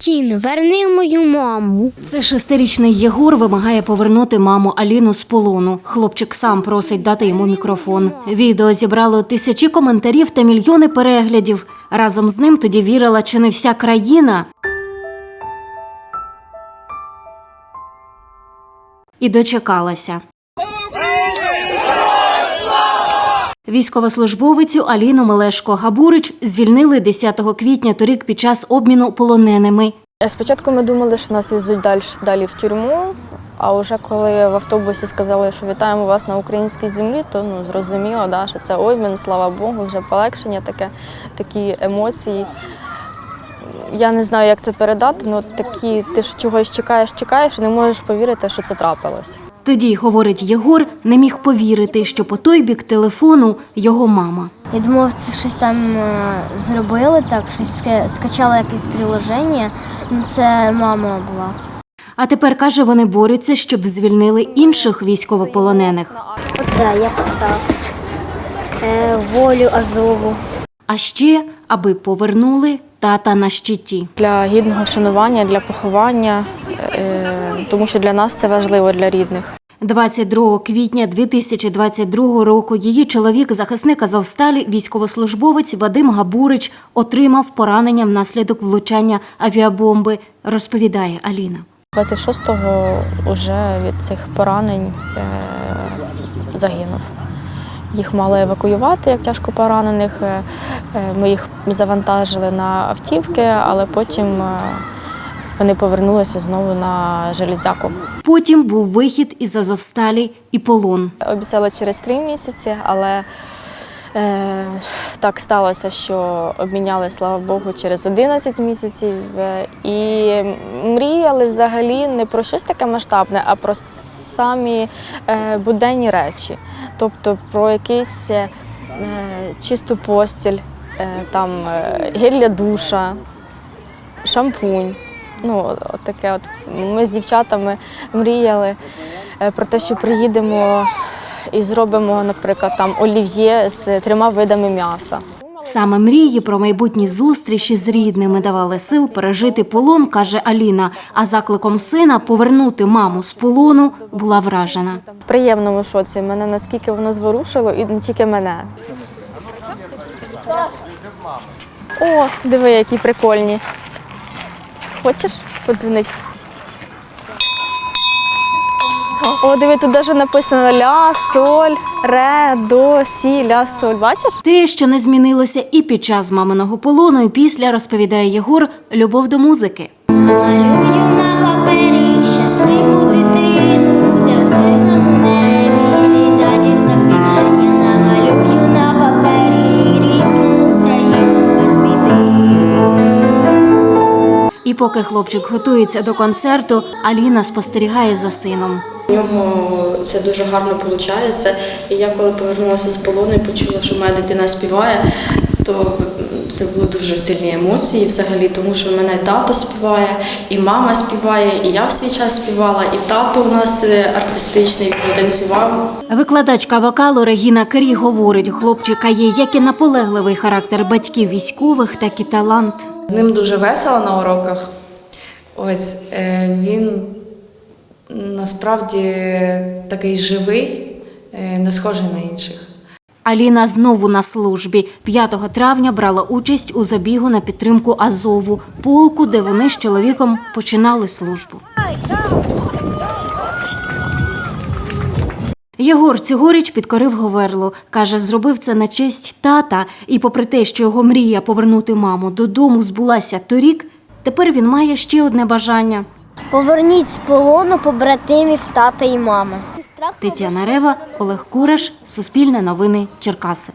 Тіно, верни мою маму. Це шестирічний Єгор вимагає повернути маму Аліну з полону. Хлопчик сам просить дати йому мікрофон. Відео зібрало тисячі коментарів та мільйони переглядів. Разом з ним тоді вірила чи не вся країна. І дочекалася. Військовослужбовицю Аліну Мелешко Габурич звільнили 10 квітня торік під час обміну полоненими. Спочатку ми думали, що нас везуть далі, далі в тюрму, а вже коли в автобусі сказали, що вітаємо вас на українській землі, то ну, зрозуміло, да, що це обмін, слава Богу, вже полегшення, таке, такі емоції. Я не знаю, як це передати, але такі, ти ж чогось чекаєш, чекаєш і не можеш повірити, що це трапилось. Тоді, говорить Єгор, не міг повірити, що по той бік телефону його мама. Я думав, це щось там е, зробили, так, щось ска- скачала якесь приложення. Ну, Це мама була. А тепер каже, вони борються, щоб звільнили інших військовополонених. Оце я писав. Е, волю Азову. А ще аби повернули тата на щиті. Для гідного вшанування, для поховання, е, тому що для нас це важливо для рідних. 22 квітня 2022 року її чоловік, захисник Азовсталі, військовослужбовець Вадим Габурич, отримав поранення внаслідок влучання авіабомби, розповідає Аліна. 26-го вже від цих поранень е, загинув. Їх мали евакуювати як тяжко поранених. Е, е, Ми їх завантажили на автівки, але потім вони повернулися знову на железяку. Потім був вихід із Азовсталі і полон. Обіцяли через три місяці, але е, так сталося, що обміняли, слава Богу, через 11 місяців. Е, І мріяли взагалі не про щось таке масштабне, а про самі е, буденні речі. Тобто про якийсь е, чисту постіль, е, там, е, гель для душа, шампунь. Ну, от таке от. Ми з дівчатами мріяли е, про те, що приїдемо і зробимо, наприклад, там олів'є з трьома видами м'яса. Саме мрії про майбутні зустрічі з рідними давали сил пережити полон, каже Аліна. А закликом сина повернути маму з полону була вражена. В приємному шоці мене наскільки воно зворушило, і не тільки мене. О, диви, які прикольні. Хочеш подзвонити? О, диви, тут навіть написано ля, соль, ре, до, сі, ля, соль. Бачиш? Те, що не змінилося і під час маминого полону, і після розповідає Єгор любов до музики. Малюю на І поки хлопчик готується до концерту, Аліна спостерігає за сином. У нього це дуже гарно виходить. І я коли повернулася з полону і почула, що моя дитина співає, то це були дуже сильні емоції взагалі, тому що в мене тато співає, і мама співає, і я в свій час співала, і тато у нас е, артистичний він танцював. Викладачка вокалу Регіна Крі говорить, у хлопчика є як і наполегливий характер батьків військових, так і талант. З ним дуже весело на уроках. Ось е, він насправді такий живий, е, не схожий на інших. Аліна знову на службі. 5 травня брала участь у забігу на підтримку Азову, полку, де вони з чоловіком починали службу. Єгор цьогоріч підкорив Говерло. Каже, зробив це на честь тата. І попри те, що його мрія повернути маму додому збулася торік, тепер він має ще одне бажання. Поверніть з полону побратимів тата і мами. Тетяна Рева, Олег Кураш, Суспільне новини, Черкаси.